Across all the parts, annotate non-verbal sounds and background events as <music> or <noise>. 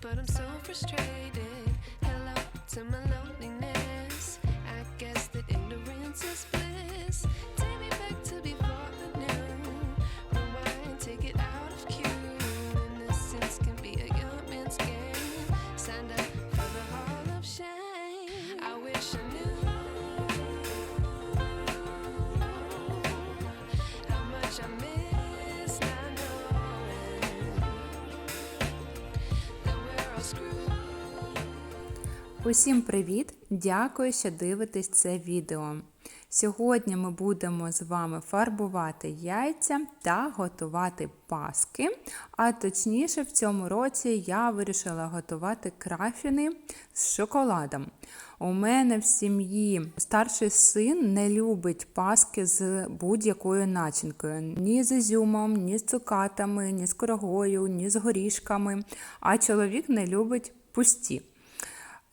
but I'm so frustrated. Hello to my Усім привіт! Дякую, що дивитесь це відео. Сьогодні ми будемо з вами фарбувати яйця та готувати паски. А точніше, в цьому році я вирішила готувати крафіни з шоколадом. У мене в сім'ї старший син не любить паски з будь-якою начинкою: ні з ізюмом, ні з цукатами, ні з корогою, ні з горішками. А чоловік не любить пусті.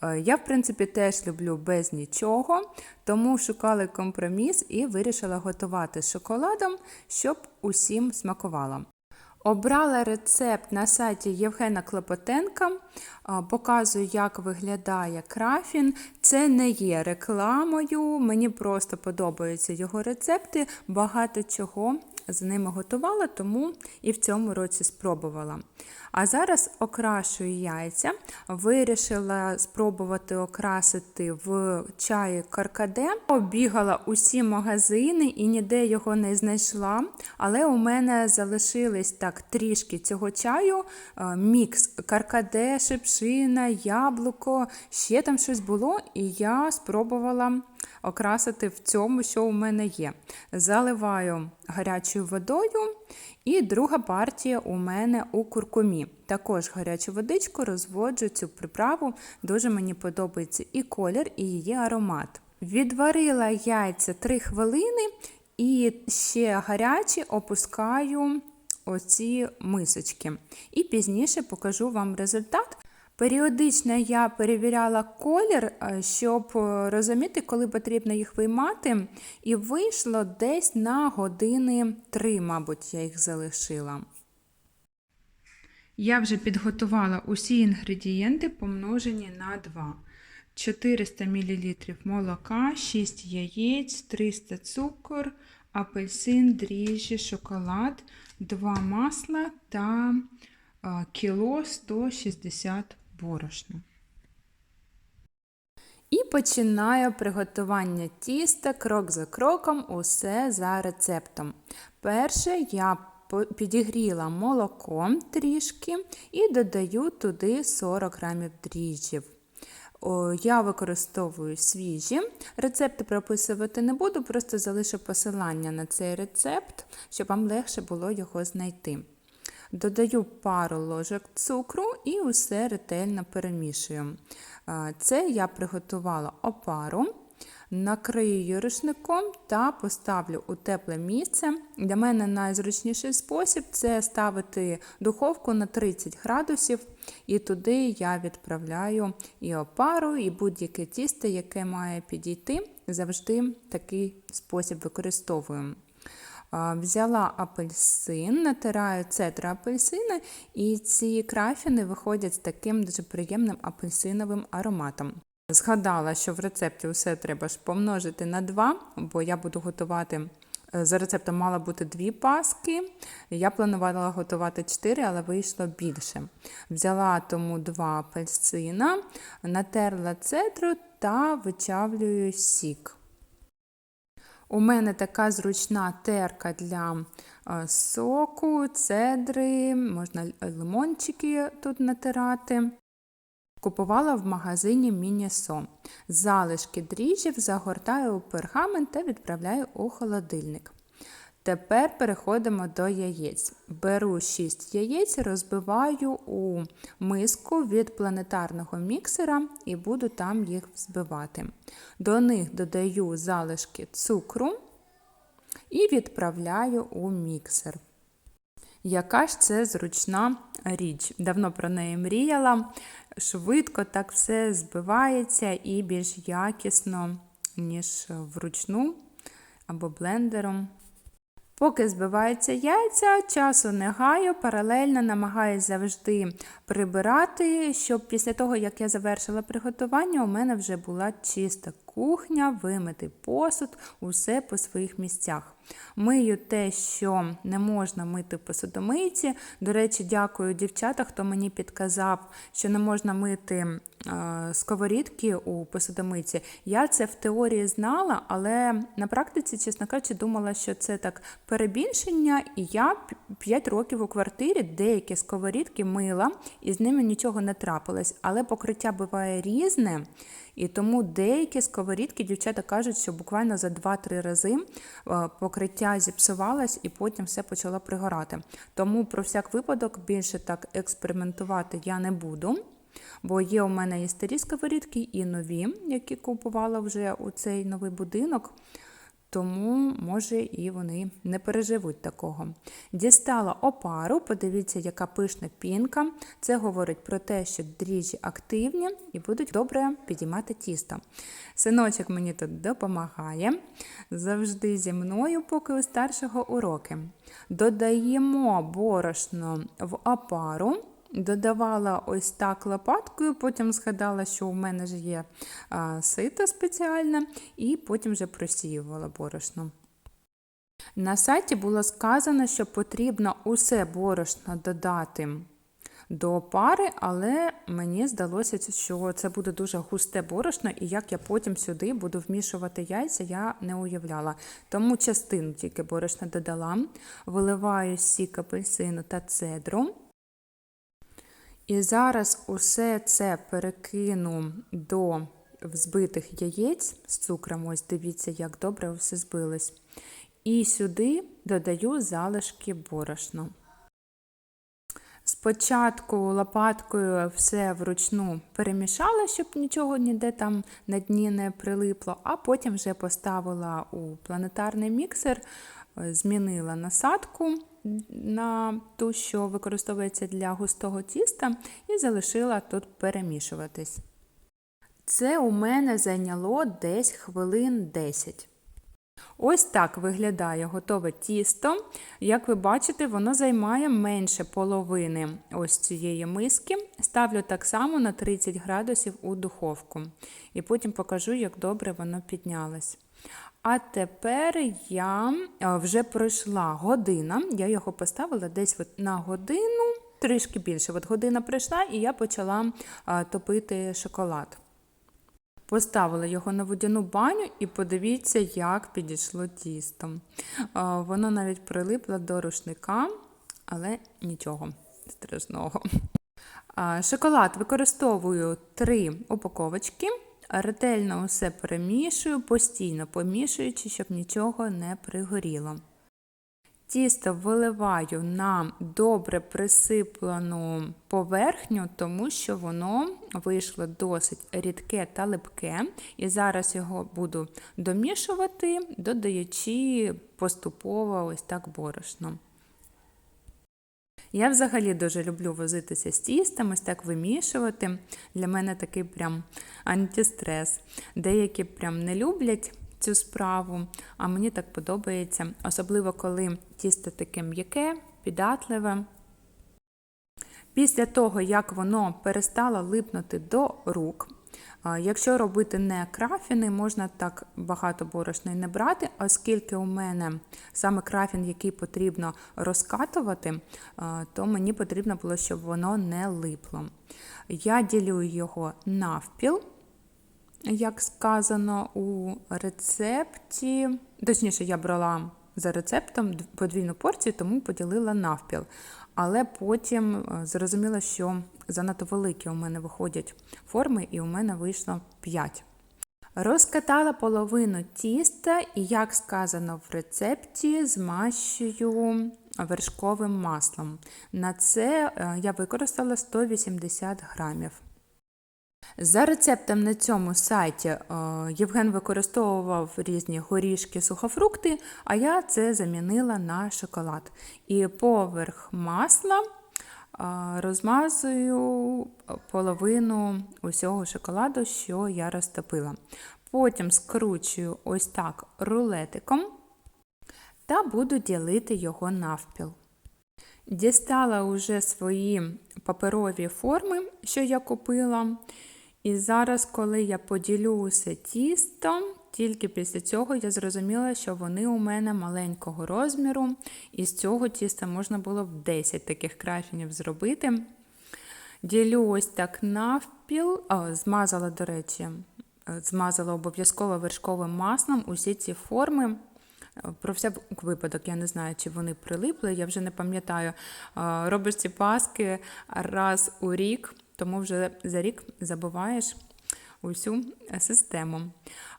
Е, Я, в принципі, теж люблю без нічого, тому шукали компроміс і вирішила готувати з шоколадом, щоб усім смакувало. Обрала рецепт на сайті Євгена Клопотенка. Показую, як виглядає крафін. Це не є рекламою, мені просто подобаються його рецепти. Багато чого з ними готувала, тому і в цьому році спробувала. А зараз окрашую яйця. Вирішила спробувати окрасити в чаї каркаде. Обігала усі магазини і ніде його не знайшла. Але у мене залишились так трішки цього чаю. е, Мікс каркаде, шипшина, яблуко, ще там щось було, і я спробувала окрасити в цьому, що у мене є. Заливаю гарячою водою. І друга партія у мене у куркумі. Також гарячу водичку розводжу цю приправу. Дуже мені подобається і колір, і її аромат. Відварила яйця 3 хвилини і ще гарячі опускаю оці мисочки. І пізніше покажу вам результат. Періодично я перевіряла колір, е, щоб е, розуміти, коли потрібно їх виймати, і вийшло десь на години 3, мабуть, я їх залишила. Я вже підготувала усі інгредієнти, помножені на 2. 400 мл молока, 6 яєць, 300 цукор, апельсин, дріжджі, шоколад, 2 масла та е, кіло 160 борошна. І починаю приготування тіста крок за кроком, усе за рецептом. Перше я підігріла молоко трішки і додаю туди 40 грамів дріжджів. Я використовую свіжі. Рецепти прописувати не буду, просто залишу посилання на цей рецепт, щоб вам легше було його знайти. Додаю пару ложок цукру і усе ретельно перемішую. Це я приготувала опару, накрию рушником та поставлю у тепле місце. Для мене найзручніший спосіб це ставити духовку на 30 градусів, і туди я відправляю і опару, і будь-яке тісто, яке має підійти. Завжди такий спосіб використовую. Взяла апельсин, натираю цедру апельсина, і ці крафіни виходять з таким дуже приємним апельсиновим ароматом. Згадала, що в рецепті все треба ж помножити на 2, бо я буду готувати. е, За рецептом мало бути дві паски. Я планувала готувати 4, але вийшло більше. Взяла тому два апельсина, натерла цедру та вичавлюю сік. У мене така зручна терка для е, соку, цедри, можна лимончики тут натирати. Купувала в магазині Мінісо. Залишки дріжджів загортаю у пергамент та відправляю у холодильник. Тепер переходимо до яєць. Беру 6 яєць, розбиваю у миску від планетарного міксера і буду там їх взбивати. До них додаю залишки цукру і відправляю у міксер. Яка ж це зручна річ? Давно про неї мріяла. Швидко так все збивається і більш якісно, ніж вручну або блендером. Поки збиваються яйця, часу не гаю, паралельно намагаюся завжди прибирати, щоб після того, як я завершила приготування, у мене вже була чиста кухня, вимитий посуд, усе по своїх місцях. Мию те, що не можна мити посудомийці. До речі, дякую дівчата, хто мені підказав, що не можна мити е, сковорідки у посудомийці. Я це в теорії знала, але на практиці, чесно кажучи, думала, що це так перебільшення, і я 5 років у квартирі деякі сковорідки мила, і з ними нічого не трапилось. Але покриття буває різне, і тому деякі сковорідки дівчата кажуть, що буквально за 2-3 рази е, покриття зіпсувалось і потім все почало пригорати. Тому про всяк випадок більше так експериментувати я не буду. Бо є у мене і старі сковорідки, і нові, які купувала вже у цей новий будинок. Тому, може, і вони не переживуть такого. Дістала опару, подивіться, яка пишна пінка. Це говорить про те, що дріжджі активні і будуть добре підіймати тісто. Синочок мені тут допомагає, завжди зі мною, поки у старшого уроки. Додаємо борошно в опару. Додавала ось так лопаткою, потім згадала, що у мене ж є сито спеціальне, і потім вже просіювала борошно. На сайті було сказано, що потрібно усе борошно додати до пари, але мені здалося, що це буде дуже густе борошно, і як я потім сюди буду вмішувати яйця, я не уявляла. Тому частину тільки борошна додала, виливаю сік апельсину та цедру. І зараз усе це перекину до взбитих яєць з цукром. Ось дивіться, як добре все збилось. І сюди додаю залишки борошна. Спочатку лопаткою все вручну перемішала, щоб нічого ніде там на дні не прилипло, а потім вже поставила у планетарний міксер, змінила насадку на ту, що використовується для густого тіста, і залишила тут перемішуватись. Це у мене зайняло десь хвилин 10. Ось так виглядає готове тісто. Як ви бачите, воно займає менше половини ось цієї миски. Ставлю так само на 30 градусів у духовку. І потім покажу, як добре воно піднялось. А тепер я вже пройшла година, я його поставила десь на годину, трішки більше. От година пройшла, і я почала топити шоколад. Поставила його на водяну баню і подивіться, як підійшло тісто. Воно навіть прилипло до рушника, але нічого страшного. Шоколад використовую три упаковочки. Ретельно усе перемішую, постійно помішуючи, щоб нічого не пригоріло. Тісто виливаю на добре присиплену поверхню, тому що воно вийшло досить рідке та липке. І зараз його буду домішувати, додаючи поступово ось так борошно. Я взагалі дуже люблю возитися з тістом, ось так вимішувати. Для мене такий прям антистрес. Деякі прям не люблять цю справу, а мені так подобається, особливо коли тісто таке м'яке, піддатливе. Після того, як воно перестало липнути до рук, Якщо робити не крафіни, можна так багато борошна не брати, оскільки у мене саме крафін, який потрібно розкатувати, то мені потрібно було, щоб воно не липло. Я ділю його навпіл, як сказано у рецепті. Точніше, я брала за рецептом подвійну порцію, тому поділила навпіл. Але потім е, зрозуміла, що занадто великі у мене виходять форми, і у мене вийшло 5. Розкатала половину тіста і, як сказано в рецепті, змащую вершковим маслом. На це е, я використала 180 грамів. За рецептом на цьому сайті е, Євген використовував різні горішки, сухофрукти, а я це замінила на шоколад. І поверх масла е, розмазую половину усього шоколаду, що я розтопила. Потім скручую ось так рулетиком. та буду ділити його навпіл. Дістала уже свої паперові форми, що я купила. І зараз, коли я поділю усе тісто, тільки після цього я зрозуміла, що вони у мене маленького розміру, і з цього тіста можна було б 10 таких крафінів зробити. Ділю ось так навпіл, а, змазала, до речі, змазала обов'язково вершковим маслом усі ці форми. Про всяк випадок, я не знаю, чи вони прилипли, я вже не пам'ятаю. Робиш ці паски раз у рік, тому вже за рік забуваєш усю систему.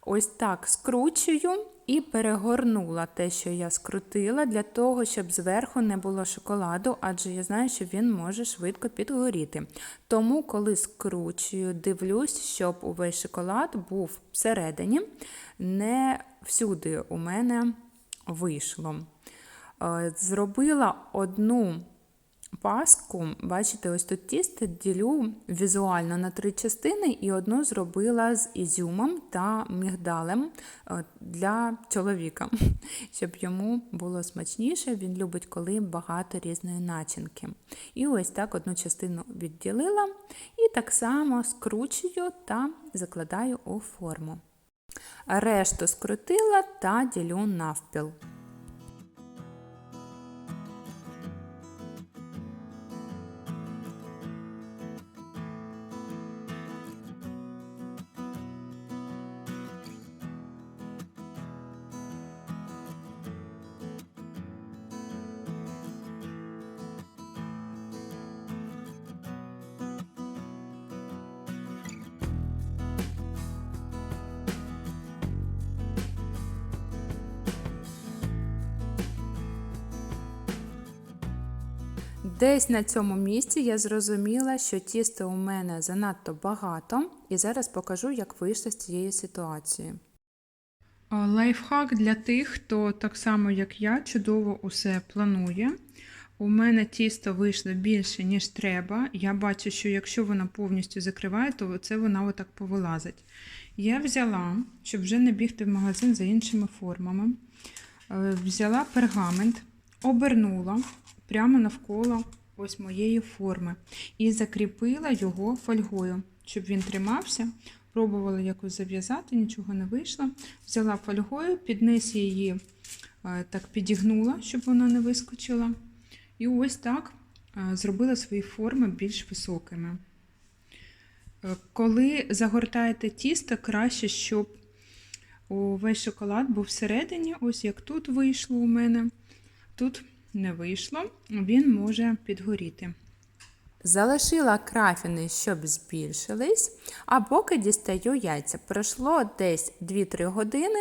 Ось так скручую і перегорнула те, що я скрутила, для того, щоб зверху не було шоколаду, адже я знаю, що він може швидко підгоріти. Тому, коли скручую, дивлюсь, щоб увесь шоколад був всередині, не всюди у мене вийшло. Е, Зробила одну паску, бачите, ось тут тісто ділю візуально на три частини, і одну зробила з ізюмом та мігдалем е, для чоловіка, <laughs> щоб йому було смачніше. Він любить, коли багато різної начинки. І ось так одну частину відділила, і так само скручую та закладаю у форму. Решту скрутила та ділю навпіл. Десь на цьому місці я зрозуміла, що тіста у мене занадто багато, і зараз покажу, як вийшло з цієї ситуації. Лайфхак для тих, хто так само, як я, чудово усе планує. У мене тісто вийшло більше, ніж треба. Я бачу, що якщо вона повністю закриває, то це вона отак повилазить. Я взяла, щоб вже не бігти в магазин за іншими формами. е, Взяла пергамент, обернула прямо навколо ось моєї форми і закріпила його фольгою, щоб він тримався. Пробувала якось зав'язати, нічого не вийшло. Взяла фольгою, під низ її е, так підігнула, щоб вона не вискочила. І ось так е, зробила свої форми більш високими. Е, Коли загортаєте тісто, краще, щоб увесь шоколад був всередині, ось як тут вийшло у мене. Тут не вийшло, він може підгоріти. Залишила крафіни, щоб збільшились, а поки дістаю яйця. Пройшло десь 2-3 години,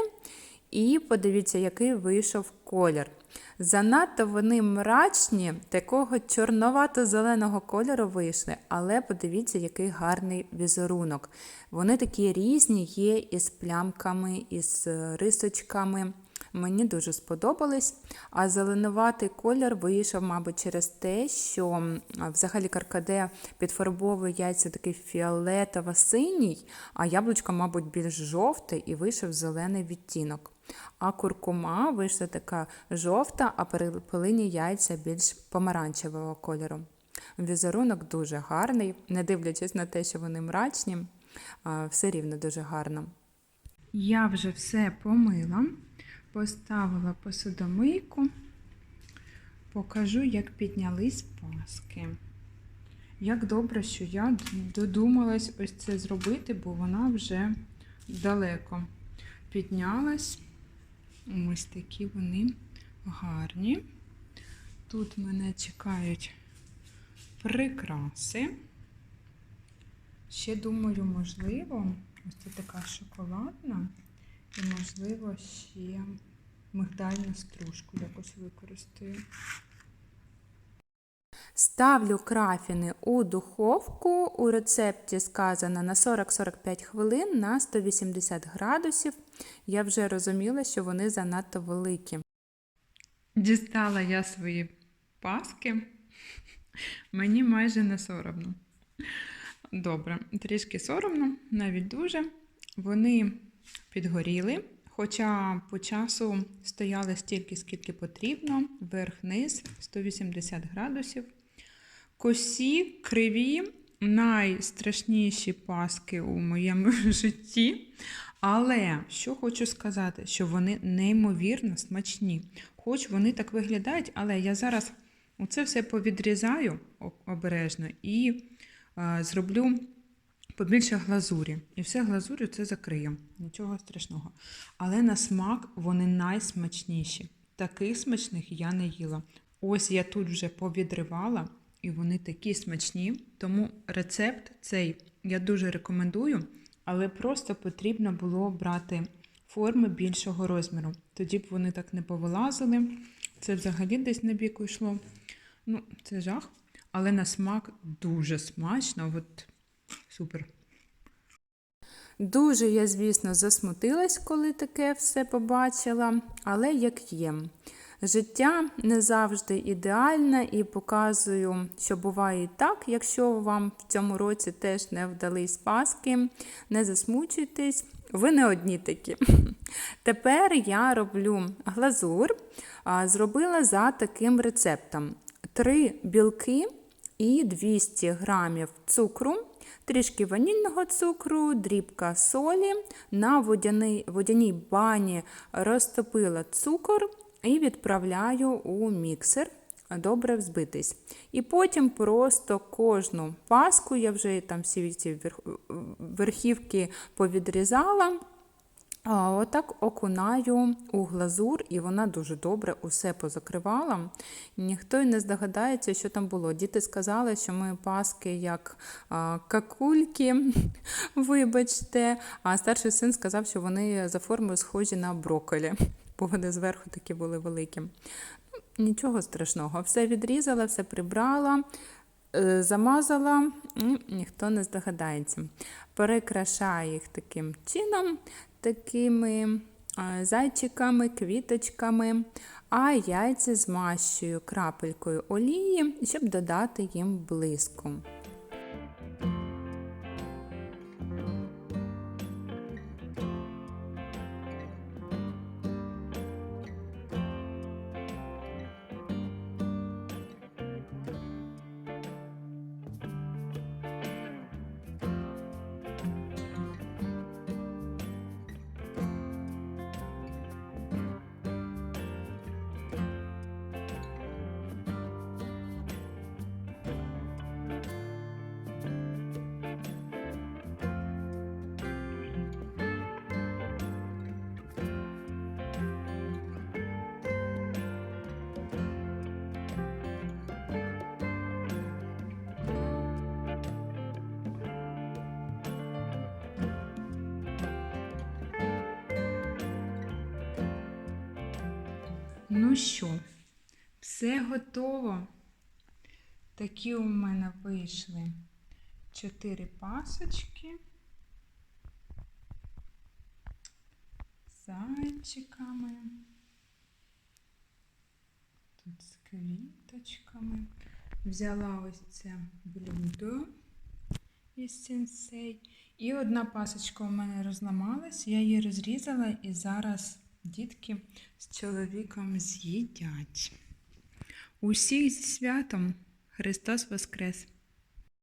і подивіться, який вийшов колір. Занадто вони мрачні, такого чорновато-зеленого кольору вийшли, але подивіться, який гарний візерунок. Вони такі різні, є із плямками, із рисочками. Мені дуже сподобались. А зеленуватий колір вийшов, мабуть, через те, що взагалі каркаде підфарбовує яйця такий фіолетово-синій, а яблучко, мабуть, більш жовте і вийшов зелений відтінок. А куркума вийшла така жовта, а перепелині яйця більш помаранчевого кольору. Візерунок дуже гарний, не дивлячись на те, що вони мрачні, все рівно дуже гарно. Я вже все помила, поставила посудомийку, покажу, як піднялись паски. Як добре, що я додумалась ось це зробити, бо вона вже далеко піднялась. Ось такі вони гарні. Тут мене чекають прикраси. Ще думаю, можливо, ось це така шоколадна, і, можливо, ще мигдальну стружку якось використаю. Ставлю крафіни у духовку. У рецепті сказано на 40-45 хвилин на 180 градусів. Я вже розуміла, що вони занадто великі. Дістала я свої паски. Мені майже не соромно. Добре, трішки соромно, навіть дуже. Вони підгоріли, Хоча по часу стояли стільки, скільки потрібно, вверх-низ 180 градусів. Косі, криві, найстрашніші паски у моєму <laughs> житті. Але що хочу сказати, що вони неймовірно смачні. Хоч вони так виглядають, але я зараз це все повідрізаю обережно і е, зроблю побільше глазурі. І все глазурю це закрию. Нічого страшного. Але на смак вони найсмачніші. Таких смачних я не їла. Ось я тут вже повідривала, і вони такі смачні. Тому рецепт цей я дуже рекомендую, але просто потрібно було брати форми більшого розміру. Тоді б вони так не повилазили. Це взагалі десь на біку йшло. Ну, це жах. Але на смак дуже смачно. От супер. Дуже я, звісно, засмутилась, коли таке все побачила, але як є. Життя не завжди ідеальне і показую, що буває і так. Якщо вам в цьому році теж не вдались паски, не засмучуйтесь, ви не одні такі. <laughs> Тепер я роблю глазур, зробила за таким рецептом: три білки і 200 грамів цукру, трішки ванільного цукру, дрібка солі. На водяній, водяній бані розтопила цукор і відправляю у міксер. Добре взбитись. І потім просто кожну паску, я вже там всі ці верхівки повідрізала. Отак окунаю у глазур, і вона дуже добре усе позакривала. Ніхто й не здогадається, що там було. Діти сказали, що ми паски як а, какульки, <laughs> вибачте. А старший син сказав, що вони за формою схожі на брокколі, <laughs> бо вони зверху такі були великі. Ну, Нічого страшного, все відрізала, все прибрала. Е, Замазала, ніхто не здогадається. Перекрашаю їх таким чином, такими е, зайчиками, квіточками, а яйця змащую крапелькою олії, щоб додати їм блиску. Ну що, все готово. Такі у мене вийшли чотири пасочки. Зайчиками. Тут з квіточками. Взяла ось це блюдо із сенсей. І одна пасочка у мене розламалась, я її розрізала і зараз дітки з чоловіком з'їдять. Усіх зі святом Христос Воскрес!